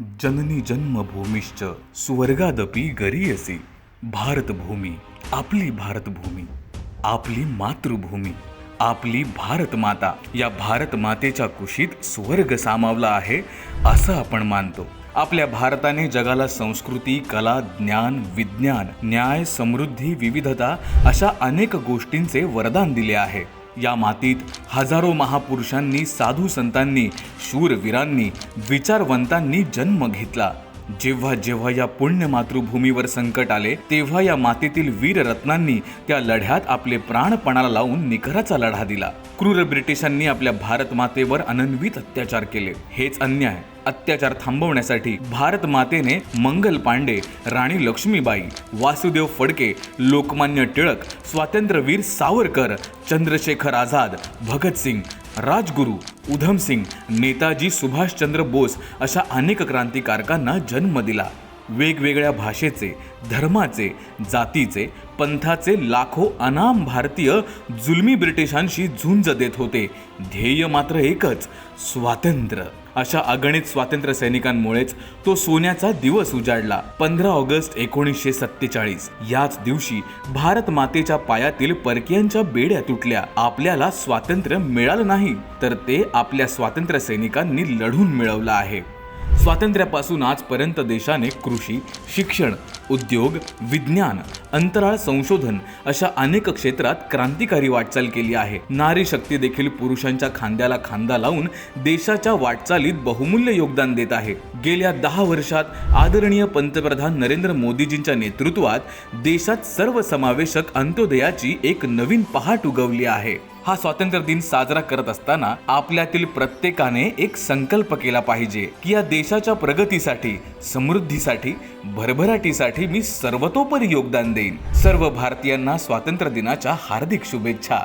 जननी जन्मभूमिश्च स्वर्गादपि गरीयसी। भारतभूमी आपली भारतभूमी आपली मातृभूमी आपली भारत माता या भारत मातेच्या कुशीत स्वर्ग सामावला आहे असं आपण मानतो. आपल्या भारताने जगाला संस्कृती कला ज्ञान विज्ञान न्याय समृद्धी विविधता अशा अनेक गोष्टींचे वरदान दिले आहे. या मातीत हजारो महापुरुषांनी साधू संतांनी शूरवीरांनी विचारवंतांनी जन्म घेतला. जेव्हा जेव्हा या पुण्य मातृभूमीवर संकट आले तेव्हा या मातीतील वीररत्नांनी त्या लढ्यात आपले प्राणपणाला लावून निकराचा लढा दिला. क्रूर ब्रिटिशांनी आपल्या भारत मातेवर अनन्वित अत्याचार केले. हेच अन्याय. अत्याचार थांबवण्यासाठी भारत मातेने मंगल पांडे राणी लक्ष्मीबाई वासुदेव फडके लोकमान्य टिळक स्वातंत्र्यवीर सावरकर चंद्रशेखर आझाद भगतसिंग राजगुरू उधमसिंग नेताजी सुभाषचंद्र बोस अशा अनेक क्रांतिकारकांना जन्म दिला. वेगवेगळ्या भाषेचे धर्माचे जातीचे पंथाचे लाखो अनाम भारतीय जुलमी ब्रिटिशांशी झुंज देत होते. ध्येय मात्र एकच स्वातंत्र्य. अशा अगणित स्वातंत्र्य सैनिकांमुळेच तो सोन्याचा दिवस उजाडला. पंधरा ऑगस्ट एकोणीसशे सत्तेचाळीस. याच दिवशी भारत मातेच्या पायातील परकीयांच्या बेड्या तुटल्या. आपल्याला स्वातंत्र्य मिळालं नाही तर ते आपल्या स्वातंत्र्य सैनिकांनी लढून मिळवलं आहे. स्वातंत्र्यापासून आजपर्यंत देशाने कृषी शिक्षण उद्योग विज्ञान अंतराळ संशोधन अशा अनेक क्षेत्रात क्रांतिकारी वाटचाल केली आहे. नारी शक्ती देखील पुरुषांच्या खांद्याला खांदा लावून देशाच्या वाटचालीत बहुमूल्य योगदान देत आहे. गेल्या दहा वर्षात आदरणीय पंतप्रधान नरेंद्र मोदीजींच्या नेतृत्वात देशात सर्वसमावेशक अंत्योदयाची एक नवीन पहाट उगवली आहे. हा स्वातंत्र्य दिन साजरा करत असताना आपल्यातील प्रत्येकाने एक संकल्प केला पाहिजे की या देशाच्या प्रगतीसाठी समृद्धीसाठी भरभराटीसाठी मी सर्वतोपरी योगदान देईन. सर्व भारतीयांना स्वातंत्र्य दिनाच्या हार्दिक शुभेच्छा.